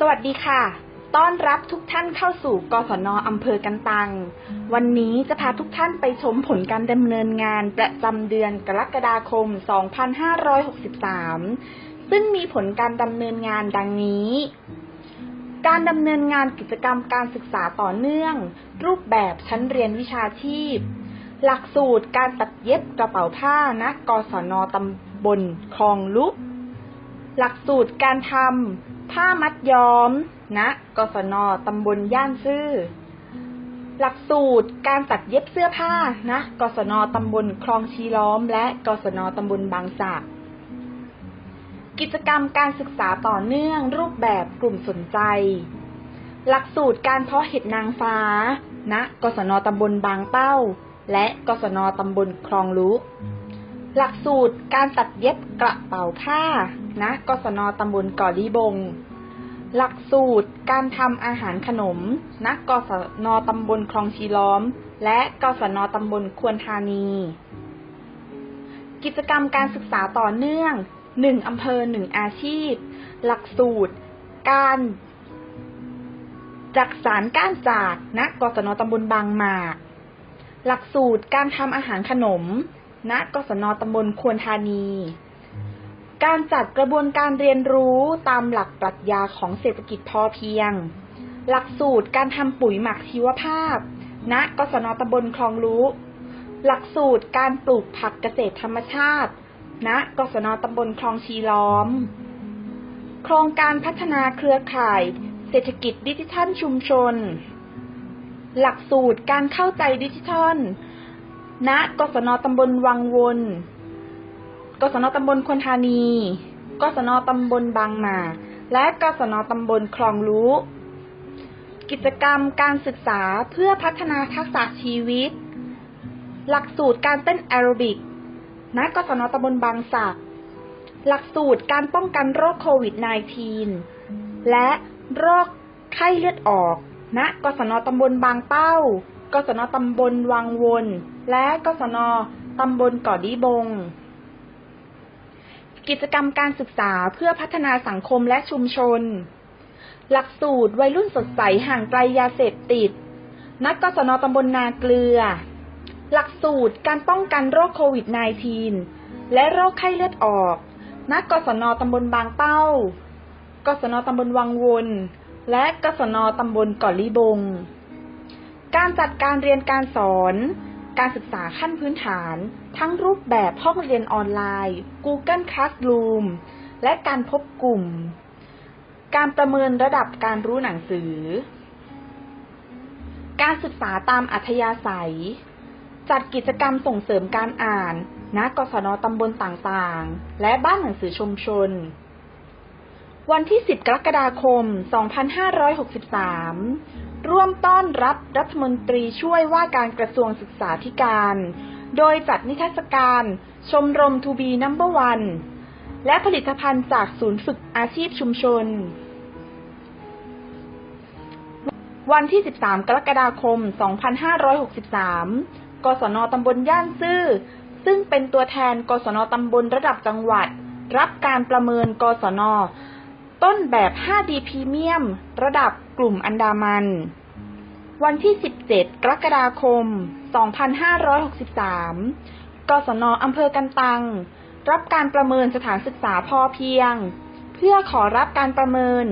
สวัสดีค่ะ ต้อนรับทุกท่านเข้าสู่ กศนอำเภอกันตัง วันนี้จะพาทุกท่านไปชมผลการดำเนินงานประจำเดือนกรกฎาคม 2563 ซึ่งมีผลการดำเนินงานดังนี้ การดำเนินงานกิจกรรมการศึกษาต่อเนื่อง รูปแบบชั้นเรียนวิชาชีพ หลักสูตรการตัดเย็บกระเป๋าผ้าณกศนตำบลคลองลุก หลักสูตรการทำผ้ามัดย้อมณกศนตำบลย่านซื่อ หลักสูตรการตัดเย็บเสื้อผ้าณกศนตำบลคลองชีล้อม และกศนตำบลบางสักกิจกรรมการศึกษาต่อเนื่องรูปแบบกลุ่มสนใจ หลักสูตรการเพาะเห็ดนางฟ้าณกศนตำบลบางเป้า และกศนตำบลคลองลุก หลักสูตรการตัดเย็บกระเป๋าผ้าณกศนตำบลเก่อลีบง หลักสูตรการทำอาหารขนมณกศนตำบลคลองชีล้อม และกศนตำบลควรธานี กิจกรรมการศึกษาต่อเนื่อง1อำเภอ1อาชีพ หลักสูตร การจักสารก้านจากณกศนตำบลบางหมาก หลักสูตรการทำอาหารขนม ณกศนตำบลควรธานี การจัดกระบวนการเรียนรู้ตามหลักปรัชญาของเศรษฐกิจพอเพียง หลักสูตรการทำปุ๋ยหมักชีวภาพ ณกศนตำบลคลองลุหลักสูตรการปลูกผักเกษตรธรรมชาติ ณกศนตำบลคลองชีล้อม โครงการพัฒนาเครือข่าย เศรษฐกิจดิจิทัลชุมชน หลักสูตรการเข้าใจดิจิทัล ณกศนตำบลวังวนกศนตำบลควรธานี กศนตำบลบางหมา และกศนตำบลคลองลุกิจกรรมการศึกษาเพื่อพัฒนาทักษะชีวิต หลักสูตรการเต้นแอโรบิก ณ กศนตำบลบางสัก หลักสูตรการป้องกันโรคโควิด -19 และโรคไข้เลือดออก ณ กศนตำบลบางเป้า กศนตำบลวังวน และกศนตำบลเก่อดีบง กิจกรรมการศึกษาเพื่อพัฒนาสังคมและชุมชน หลักสูตรวัยรุ่นสดใสห่างไกลยาเสพติดณกกศนตำบลนาเกลือ หลักสูตรการป้องกันโรคโควิด -19 และโรคไข้เลือดออกณกกศนตำบลบางเป้า กศนตำบลวังวน และกศนตำบลเก่อลีบง การจัดการเรียนการสอน การศึกษาขั้นพื้นฐาน ทั้งรูปแบบห้องเรียนออนไลน์ Google Classroom และการพบกลุ่ม การประเมินระดับการรู้หนังสือ การศึกษาตามอัธยาศัย จัดกิจกรรมส่งเสริมการอ่านณกศนตำบลต่างๆ และบ้านหนังสือชุมชน วันที่ 10 กรกฎาคม 2563 ร่วมต้อนรับรัฐมนตรีช่วยว่าการกระทรวงศึกษาธิการ โดยจัดนิทรรศการชมรมทูบีนัมเบอร์วันและผลิตภัณฑ์จากศูนย์ฝึกอาชีพชุมชน วันที่ 13 กรกฎาคม 2563 กศนตำบลย่านซื่อ ซึ่งเป็นตัวแทน กศนตำบลระดับจังหวัด รับการประเมิน กศน ต้นแบบ 5D พรีเมียม ระดับกลุ่มอันดามัน วันที่ 17 กรกฎาคม 2563 กศนอำเภอกันตัง รับการประเมินสถานศึกษาพอเพียง เพื่อขอรับการประเมิน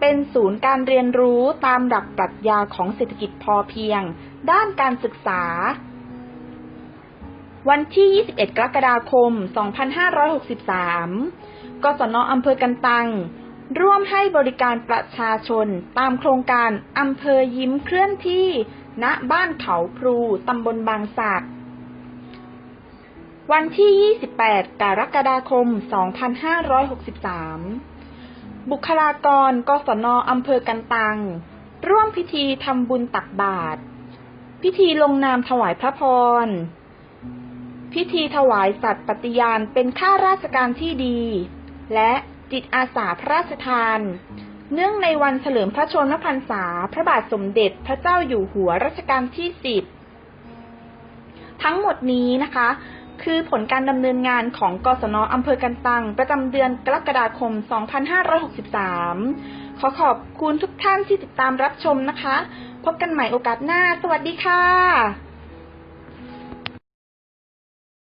เป็นศูนย์การเรียนรู้ตามหลักปรัชญาของเศรษฐกิจพอเพียง ด้านการศึกษา วันที่ 21 กรกฎาคม 2563 กศนอำเภอกันตัง ร่วมให้บริการประชาชน ตามโครงการอำเภอยิ้มเคลื่อนที่ ณ บ้านเขาพลูตำบลบางสักวันที่ 28 กรกฎาคม 2563 บุคลากร กศนอำเภอกันตัง ร่วมพิธีทำบุญตักบาตร พิธีลงนามถวายพระพร พิธีถวายสัตย์ปฏิญาณเป็นข้าราชการที่ดี และ จิตอาสาพระราชทาน เนื่องในวันเฉลิมพระชนมพรรษา พระบาทสมเด็จพระเจ้าอยู่หัวรัชกาลที่10ทั้งหมดนี้นะคะ คือผลการดำเนินงานของกศนอำเภอกันตัง ประจำเดือนกรกฎาคม 2563 ขอขอบคุณทุกท่านที่ติดตามรับชมนะคะ พบกันใหม่โอกาสหน้า สวัสดีค่ะ